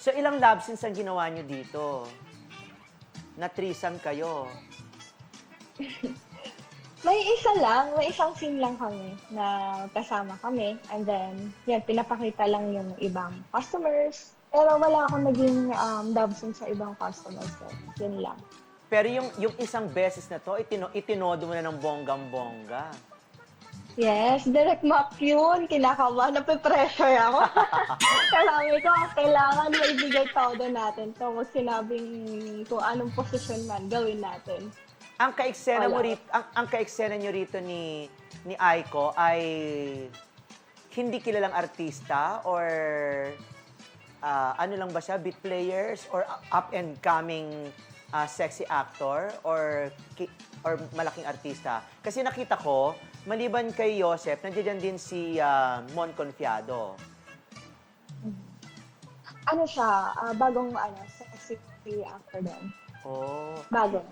So, ilang love scenes ang ginawa nyo dito? Na threesome kayo. May isa lang, may isang scene lang kami na kasama kami. And then, yan, pinapakita lang yung ibang customers. Pero wala akong naging um, love scene sa ibang customers. So, yun lang. Pero yung, yung isang beses na to, itino, itinodo mo na ng bonggang-bongga. Yes, direct map yun. Kinakabahan, nape-pressure ako. Sabi ko, kailangan maibigay todo natin. Tapos sinabing kung anong posisyon man gawin natin. Ang kaeksena mo rito, ang, ang kaeksena nyo rito ni ni Aiko ay hindi kilalang artista or ah, ano lang ba siya, beat players or up and coming ah, sexy actor or or malaking artista. Kasi nakita ko, maliban kay Joseph, nandiyan din si ah, Mon Confiado. Ano siya, ah, bagong ano, sexy actor din. Oh. Bago.